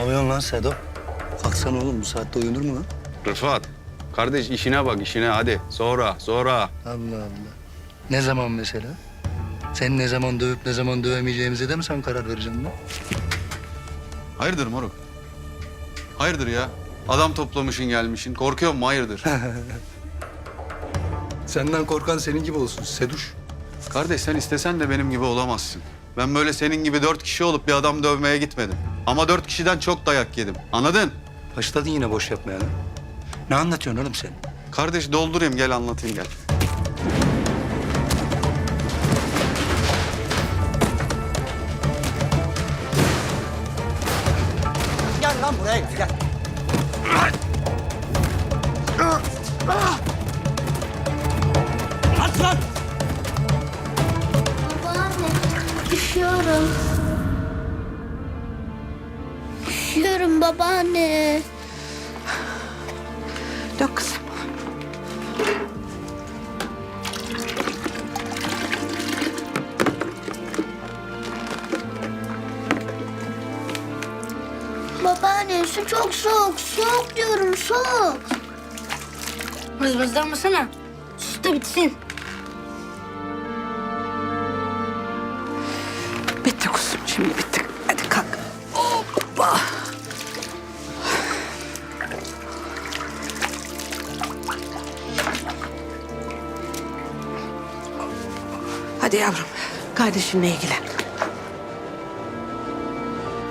lan Sedo? Kalksana oğlum bu saatte uyunur mu lan? Rıfat, kardeş işine bak işine hadi. Sonra, sonra. Allah Allah. Ne zaman mesela? Sen ne zaman dövüp ne zaman dövemeyeceğimize de mi sen karar vereceksin lan? Hayırdır moruk? Hayırdır ya? Adam toplamışın gelmişin. Korkuyor mu? Hayırdır? Senden korkan senin gibi olsun Seduş. Kardeş sen istesen de benim gibi olamazsın. Ben böyle senin gibi dört kişi olup bir adam dövmeye gitmedim. Ama dört kişiden çok dayak yedim. Anladın? Başladın yine boş yapmaya lan. Ne anlatıyorsun oğlum sen? Kardeş doldurayım gel anlatayım gel. Gel lan buraya gel. At lan! Babaanne, üşüyorum. Babaanne. Dök kızım. Babaanne su çok soğuk. Soğuk diyorum soğuk. Mızmızlanmasana. Sus da bitsin. Bitti kuzum şimdi bitti. Hadi yavrum. Kardeşinle ilgilen.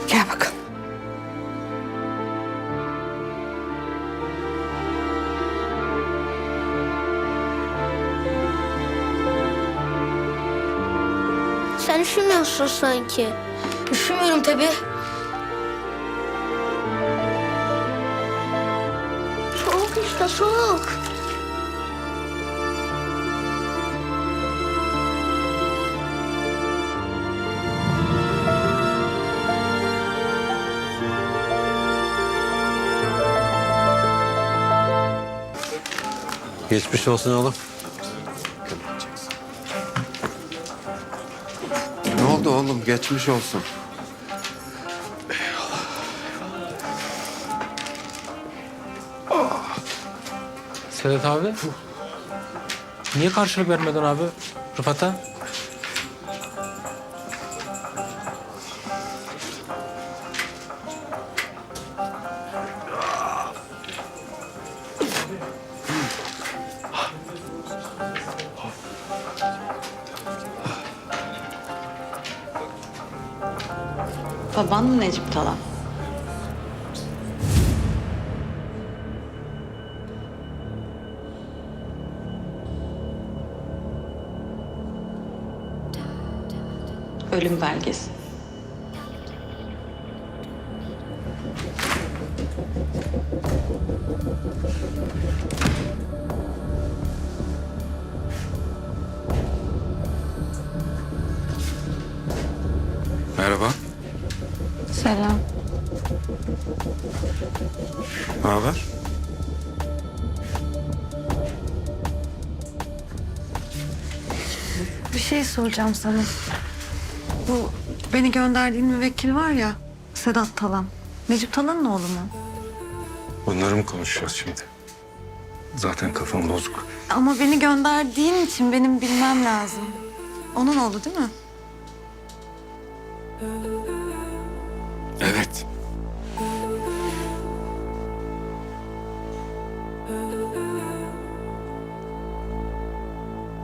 Gel bakalım. Sen üşümüyorsun sanki. Üşümüyorum tabii. Soğuk işte soğuk. Geçmiş olsun oğlum. Ne oldu oğlum? Geçmiş olsun. Sedat abi. Niye karşılık vermedin abi Rıfat'a? Baban Necip Talan? Ölüm belgesi. Merhaba. Selam. Ne haber? Bir şey soracağım sana. Bu beni gönderdiğin müvekkil var ya Sedat Talan. Necip Talan'ın oğlu mu? Bunları mı konuşacağız şimdi? Zaten kafam bozuk. Ama beni gönderdiğin için benim bilmem lazım. Onun oğlu değil mi?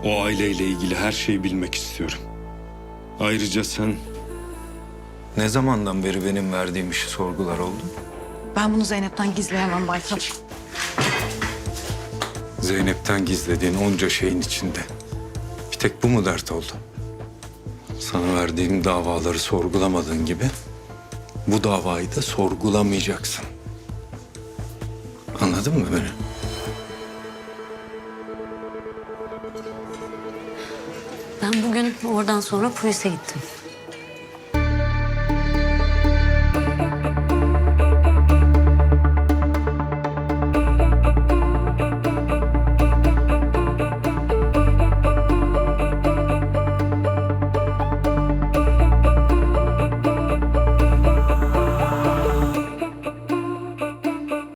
O aileyle ilgili her şeyi bilmek istiyorum. Ayrıca sen Ne zamandan beri benim verdiğim işi sorgular oldu? Ben bunu Zeynep'ten gizleyemem Baytar. Zeynep'ten gizlediğin onca şeyin içinde. Bir tek bu mu dert oldu? Sana verdiğim davaları sorgulamadığın gibi bu davayı da sorgulamayacaksın. Anladın mı beni? Ben bugün oradan sonra polise gittim.